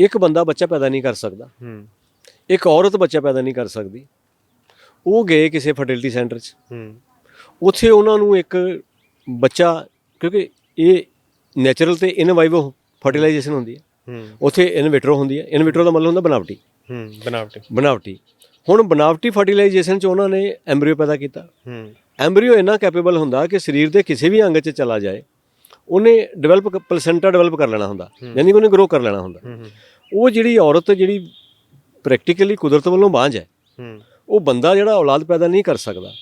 ਇੱਕ ਬੰਦਾ ਬੱਚਾ ਪੈਦਾ ਨਹੀਂ ਕਰ ਸਕਦਾ। ਹੂੰ। ਇੱਕ ਔਰਤ ਬੱਚਾ ਪੈਦਾ ਨਹੀਂ ਕਰ ਸਕਦੀ। ਉਹ ਗਏ ਕਿਸੇ ਫਰਟੀਲਿਟੀ ਸੈਂਟਰ 'ਚ। ਹੂੰ। ਉੱਥੇ ਉਹਨਾਂ ਨੂੰ ਇੱਕ ਬੱਚਾ ਕਿਉਂਕਿ ਇਹ ਨੈਚੁਰਲ ਤੇ ਇਨਵਾਈਵੋ ਫਰਟੀਲਾਈਜੇਸ਼ਨ ਹੁੰਦੀ ਹੈ। ਹੂੰ। ਉੱਥੇ ਇਨਵਿਟਰੋ ਹੁੰਦੀ ਹੈ। ਇਨਵਿਟਰੋ ਦਾ ਮਤਲਬ ਹੁੰਦਾ ਬਣਾਵਟੀ ਹੂੰ ਬਣਾਵਟੀ ਬਣਾਵਟੀ ਹੁਣ ਬਣਾਵਟੀ ਫਰਟੀਲਾਈਜੇਸ਼ਨ 'ਚ ਉਹਨਾਂ ਨੇ ਐਮਬ੍ਰਿਓ ਪੈਦਾ ਕੀਤਾ। ਹੂੰ। ਐਮਬ੍ਰਿਓ ਇੰਨਾ ਕੈਪੇਬਲ ਹੁੰਦਾ ਕਿ ਸਰੀਰ ਦੇ ਕਿਸੇ ਵੀ ਅੰਗ 'ਚ ਚਲਾ ਜਾਏ। ਉਹਨੇ ਡਿਵੈਲਪ ਪਲਸੈਂਟਾ ਡਿਵੈਲਪ ਕਰ ਲੈਣਾ ਹੁੰਦਾ। ਯਾਨੀ ਕਿ ਉਹਨੇ ਗਰੋ ਕਰ ਲੈਣਾ ਹੁੰਦਾ। ਉਹ ਜਿਹੜੀ ਔਰਤ ਜਿਹੜੀ ਪ੍ਰੈਕਟੀਕਲੀ ਕੁਦਰਤ ਵੱਲੋਂ ਬਾਂਝ ਹੈ ਉਹ ਬੰਦਾ ਜਿਹੜਾ ਔਲਾਦ ਪੈਦਾ ਨਹੀਂ ਕਰ ਸਕਦਾ।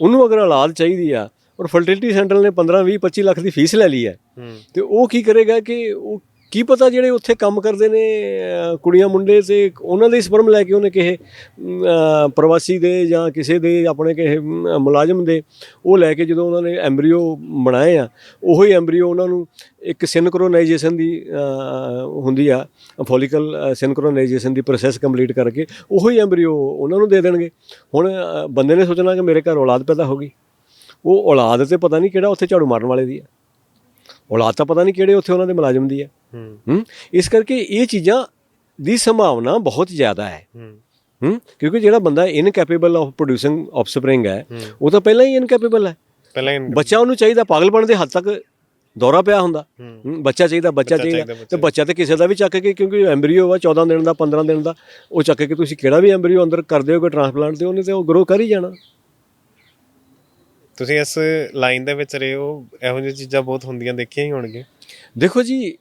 ਉਹਨੂੰ ਅਗਰ ਔਲਾਦ ਚਾਹੀਦੀ ਆ ਔਰ ਫਰਟੀਲਿਟੀ ਸੈਂਟਰ ਨੇ 15 20 25 ਲੱਖ ਦੀ ਫੀਸ ਲੈ ਲਈ ਹੂੰ। ਤੇ ਉਹ ਕੀ ਕਰੇਗਾ ਕਿ ਉਹ ਕੀ ਪਤਾ ਜਿਹੜੇ ਉੱਥੇ ਕੰਮ ਕਰਦੇ ਨੇ ਕੁੜੀਆਂ ਮੁੰਡੇ ਤੇ ਉਹਨਾਂ ਦੇ ਸਪਰਮ ਲੈ ਕੇ ਉਹਨੇ ਕਿਸੇ ਪ੍ਰਵਾਸੀ ਦੇ ਜਾਂ ਕਿਸੇ ਦੇ ਆਪਣੇ ਕਿਸੇ ਮੁਲਾਜ਼ਮ ਦੇ ਉਹ ਲੈ ਕੇ ਜਦੋਂ ਉਹਨਾਂ ਨੇ ਐਮਬਰੀਓ ਬਣਾਏ ਆ, ਉਹੀ ਐਮਬ੍ਰਿਓ ਉਹਨਾਂ ਨੂੰ ਇੱਕ ਸਿਨਕ੍ਰੋਨਾਈਜੇਸ਼ਨ ਦੀ ਹੁੰਦੀ ਆ ਫੋਲੀਕਲ ਸਿਨਕ੍ਰੋਨਾਈਜੇਸ਼ਨ ਦੀ ਪ੍ਰੋਸੈਸ ਕੰਪਲੀਟ ਕਰਕੇ ਉਹੀ ਐਮਬ੍ਰਿਓ ਉਹਨਾਂ ਨੂੰ ਦੇ ਦੇਣਗੇ। ਹੁਣ ਬੰਦੇ ਨੇ ਸੋਚਣਾ ਕਿ ਮੇਰੇ ਘਰ ਔਲਾਦ ਪੈਦਾ ਹੋ ਗਈ। ਉਹ ਔਲਾਦ ਤੇ ਪਤਾ ਨਹੀਂ ਕਿਹੜਾ ਉੱਥੇ ਝਾੜੂ ਮਾਰਨ ਵਾਲੇ ਦੀ ਆ। ਔਲਾਦ ਤਾਂ ਪਤਾ ਨਹੀਂ ਕਿਹੜੇ ਉੱਥੇ ਉਹਨਾਂ ਦੇ ਮੁਲਾਜ਼ਮ ਦੀ ਆ। ਹੂੰ। ਇਸ ਕਰਕੇ ਇਹ ਚੀਜ਼ਾਂ ਦੀ ਸੰਭਾਵਨਾ ਬਹੁਤ ਜ਼ਿਆਦਾ ਹੈ। ਹੂੰ। ਕਿਉਂਕਿ ਜਿਹੜਾ ਬੰਦਾ ਇਨਕੈਪੇਬਲ ਆਫ ਪ੍ਰੋਡਿਊਸਿੰਗ ਆਫਸਪ੍ਰਿੰਗ ਹੈ। ਉਹ ਤਾਂ ਪਹਿਲਾਂ ਹੀ ਇਨਕੈਪੇਬਲ ਹੈ। ਪਹਿਲਾਂ ਬੱਚਾ ਉਹਨੂੰ ਚਾਹੀਦਾ ਪਾਗਲਪਣ ਦੇ ਹੱਦ ਤੱਕ ਦੌਰਾ ਪਿਆ ਹੁੰਦਾ। ਬੱਚਾ ਚਾਹੀਦਾ ਬੱਚਾ ਚਾਹੀਦਾ, ਤੇ ਬੱਚਾ ਤੇ ਕਿਸੇ ਦਾ ਵੀ ਚੱਕ ਕੇ ਕਿਉਂਕਿ ਐਮਬ੍ਰੀਓ ਵਾ 14 ਦਿਨ ਦਾ 15 ਦਿਨ ਦਾ ਉਹ ਚੱਕ ਕੇ ਤੁਸੀਂ ਕਿਹੜਾ ਵੀ ਐਮਬ੍ਰੀਓ ਅੰਦਰ ਕਰ ਦਿਓਗੇ ਟ੍ਰਾਂਸਪਲਾਂਟ ਤੇ ਉਹਨੇ ਤੇ ਉਹ ਗਰੋ ਕਰ ਹੀ ਜਾਣਾ। ਤੁਸੀਂ ਇਸ ਲਾਈਨ ਦੇ ਵਿੱਚ ਰਹੇ ਹੋ ਇਹੋ ਜਿਹੀਆਂ ਚੀਜ਼ਾਂ ਬਹੁਤ ਹੁੰਦੀਆਂ ਦੇਖੀਆਂ ਹੀ ਹੋਣਗੀਆਂ। ਦੇਖੋ ਜੀ